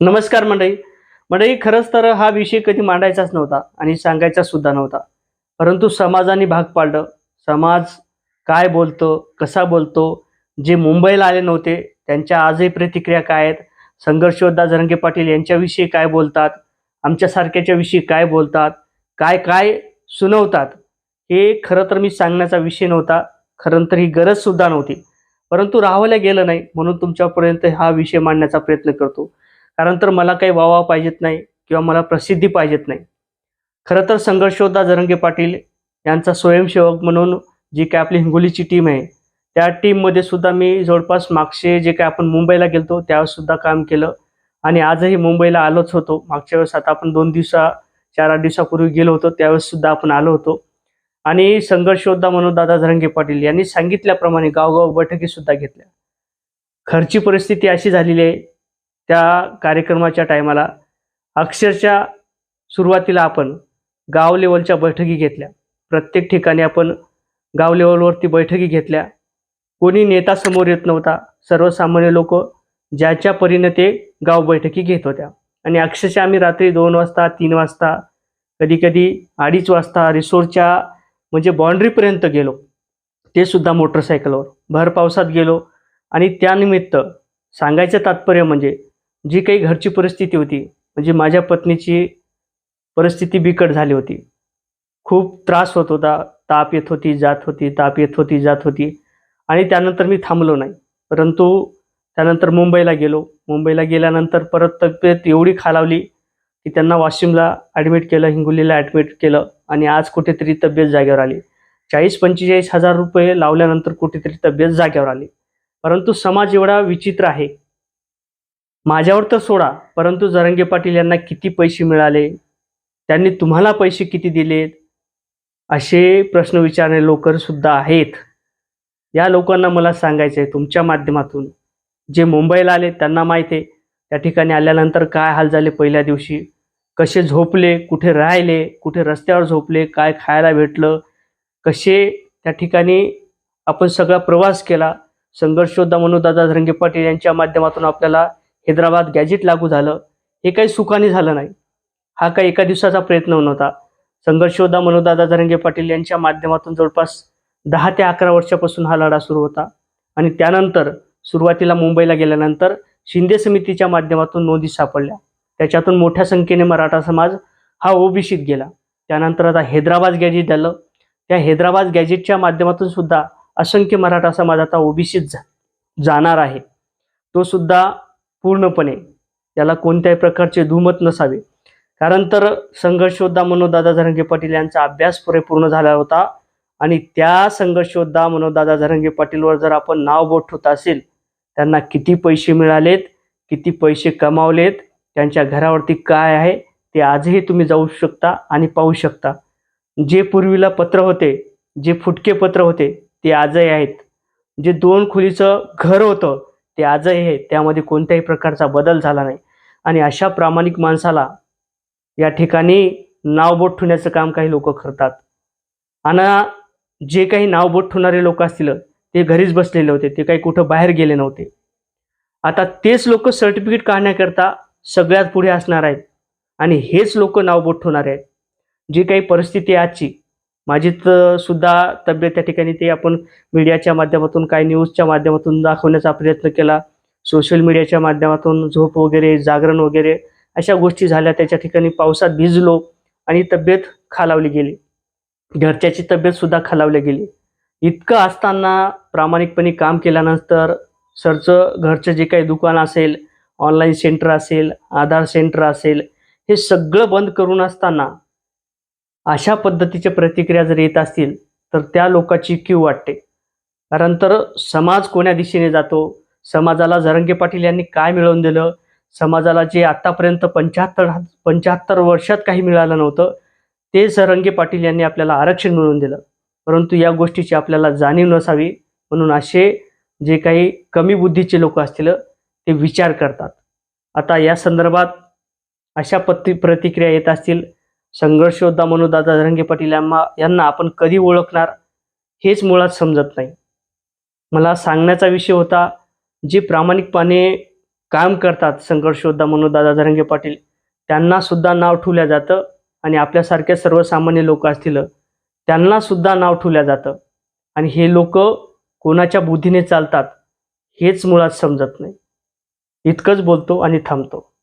नमस्कार मंडळी. मंडळी खरंच तर हा विषय कधी मांडायचाच नव्हता आणि सांगायचा सुद्धा नव्हता. परंतु समाजाने भाग पाडलं. समाज काय बोलतो कसा बोलतो जे मुंबईला आले नव्हते त्यांच्या आजही प्रतिक्रिया काय आहेत? संघर्षयोद्धा जरंगे पाटील यांच्याविषयी काय बोलतात? आमच्यासारख्याच्या विषयी काय बोलतात? काय काय सुनवतात? हे खरं तर मी सांगण्याचा विषय नव्हता. खरं तर ही गरजसुद्धा नव्हती. परंतु राहावल्या गेलं नाही म्हणून तुमच्यापर्यंत हा विषय मांडण्याचा प्रयत्न करतो. कारण तर मला काही वावा पाहिजेत नाही किंवा मला प्रसिद्धी पाहिजेत नाही. खरं तर संघर्षोद्धा जरंगे पाटील यांचा स्वयंसेवक म्हणून जी काय आपली हिंगोलीची टीम आहे त्या टीममध्ये सुद्धा मी जवळपास मागचे जे काय आपण मुंबईला गेलतो त्यावेळेस काम केलं. आणि आजही मुंबईला आलोच होतो. मागच्या वेळेस आता आपण दोन दिवसा चार आठ दिवसापूर्वी गेलो होतो त्यावेळेससुद्धा आपण आलो होतो. आणि संघर्षयोद्धा म्हणून दादा झरंगे पाटील यांनी सांगितल्याप्रमाणे गावगाव बैठकीसुद्धा घेतल्या. घरची परिस्थिती अशी झालेली आहे त्या कार्यक्रमाच्या टायमाला अक्षरशः सुरुवातीला आपण गाव लेवलच्या बैठकी घेतल्या. प्रत्येक ठिकाणी आपण गाव लेवलवरती बैठकी घेतल्या. कोणी नेता समोर येत नव्हता. सर्वसामान्य लोक ज्याच्या परीने ते गाव बैठकी घेत होत्या. आणि अक्षरशः आम्ही रात्री दोन वाजता तीन वाजता कधी कधी अडीच वाजता रिसोर्टच्या म्हणजे बाँड्रीपर्यंत गेलो. ते सुद्धा मोटरसायकलवर. भर पावसात गेलो. आणि त्यानिमित्त सांगायचं तात्पर्य म्हणजे जी काही घरची परिस्थिती होती म्हणजे माझ्या पत्नीची परिस्थिती बिकट झाली होती. खूप त्रास होत होता. ताप येत होती जात होती ताप येत होती जात होती. आणि त्यानंतर मी थांबलो नाही. परंतु त्यानंतर मुंबईला गेलो. मुंबईला गेल्यानंतर परत तब्येत एवढी खालावली की त्यांना वाशिमला ॲडमिट केलं हिंगोलीला ॲडमिट केलं आणि आज कुठेतरी तब्येत जागेवर आली. चाळीस पंचेचाळीस हजार रुपये लावल्यानंतर कुठेतरी तब्येत जागेवर आली. परंतु समाज एवढा विचित्र आहे. माझ्यावर तर सोडा परंतु जरंगे पाटील यांना किती पैसे मिळाले? त्यांनी तुम्हाला पैसे किती दिलेत? असे प्रश्न विचारणे लोकरसुद्धा आहेत. या लोकांना मला सांगायचं आहे तुमच्या माध्यमातून. जे मुंबईला आले त्यांना माहिती आहे त्या ठिकाणी आल्यानंतर काय हाल झाले पहिल्या दिवशी? कसे झोपले? कुठे राहिले? कुठे रस्त्यावर झोपले? काय खायला भेटलं? कसे त्या ठिकाणी आपण सगळा प्रवास केला? संघर्ष योद्धा म्हणून दादा धरंगे पाटील यांच्या माध्यमातून आपल्याला हैदराबाद गॅजेट लागू झालं हे काही सुखाने झालं नाही. हा काही एका दिवसाचा प्रयत्न नव्हता. संघर्ष मनोदादा धरंगे पाटील यांच्या माध्यमातून जवळपास दहा ते अकरा वर्षापासून हा लढा सुरू होता आणि त्यानंतर सुरुवातीला मुंबईला गेल्यानंतर शिंदे समितीच्या माध्यमातून नोंदी सापडल्या. त्याच्यातून मोठ्या संख्येने मराठा समाज हा ओबीसीत गेला. त्यानंतर आता हैदराबाद गॅजेट झालं. त्या हैदराबाद गॅजेटच्या माध्यमातून सुद्धा असंख्य मराठा समाज आता ओबीसीत जाणार आहे. तो सुद्धा पूर्णपणे याला कोणत्याही प्रकारचे धुमत नसावे. कारण तर संघर्षोद्धा मनोदादा झरंगे पाटील यांचा अभ्यास पुरेपूर्ण झाला होता आणि त्या संघर्षयोद्धा मनोदादा झरंगे पाटीलवर जर आपण नाव बोट होत असेल त्यांना किती पैसे मिळालेत किती पैसे कमावलेत त्यांच्या घरावरती काय आहे ते आजही तुम्ही जाऊ शकता आणि पाहू शकता. जे पूर्वीला पत्र होते जे फुटके पत्र होते ते आजही आहेत. जे दोन खोलीचं घर होतं ते आजही आहे त्यामध्ये कोणत्याही प्रकारचा बदल झाला नाही. आणि अशा प्रामाणिक माणसाला या ठिकाणी नाव बोट ठेवण्याचं काम काही लोक करतात. आणि जे काही नाव बोट ठेवणारे लोक असतील ते घरीच बसलेले होते. ते काही कुठं बाहेर गेले नव्हते. आता तेच लोक सर्टिफिकेट काढण्याकरता सगळ्यात पुढे असणार आहेत. आणि हेच लोक नाव बोट ठेवणार आहेत. जी काही परिस्थिती आजची माझी तर सुद्धा तब्येत त्या ठिकाणी ते आपण मीडियाच्या माध्यमातून काही न्यूजच्या माध्यमातून दाखवण्याचा प्रयत्न केला. सोशल मीडियाच्या माध्यमातून झोप वगैरे जागरण वगैरे अशा गोष्टी झाल्या. त्याच्या ठिकाणी पावसात भिजलो आणि तब्येत खालावली गेली. घरच्याची तब्येत सुद्धा खालावली गेली. इतकं असताना प्रामाणिकपणे काम केल्यानंतर सरचं घरचं जे काही दुकान असेल ऑनलाईन सेंटर असेल आधार सेंटर असेल हे सगळं बंद करून असताना अशा पद्धतीच्या प्रतिक्रिया जर येत असतील तर त्या लोकांची क्यू वाटते. कारण तर समाज कोण्या दिशेने जातो? समाजाला जरंगे पाटील यांनी काय मिळवून दिलं? समाजाला जे आत्तापर्यंत पंच्याहत्तर पंच्याहत्तर वर्षात काही मिळालं नव्हतं ते सरंगे पाटील यांनी आपल्याला आरक्षण मिळवून दिलं. परंतु या गोष्टीची आपल्याला जाणीव नसावी म्हणून असे जे काही कमी बुद्धीचे लोक असतील ते विचार करतात. आता या संदर्भात अशा पत्ती प्रतिक्रिया येत असतील संघर्ष योद्धा म्हणून दादा धरंगे पाटील यांना यांना आपण कधी ओळखणार हेच मुळात समजत नाही. मला सांगण्याचा विषय होता जे प्रामाणिकपणे काम करतात संघर्ष योद्धा म्हणून दादा धरंगे पाटील त्यांना सुद्धा नाव ठेवलं जातं आणि आपल्यासारख्या सर्वसामान्य लोक असतील त्यांना सुद्धा नाव ठेवलं जातं. आणि हे लोक कोणाच्या बुद्धीने चालतात हेच मुळात समजत नाही. इतकंच बोलतो आणि थांबतो.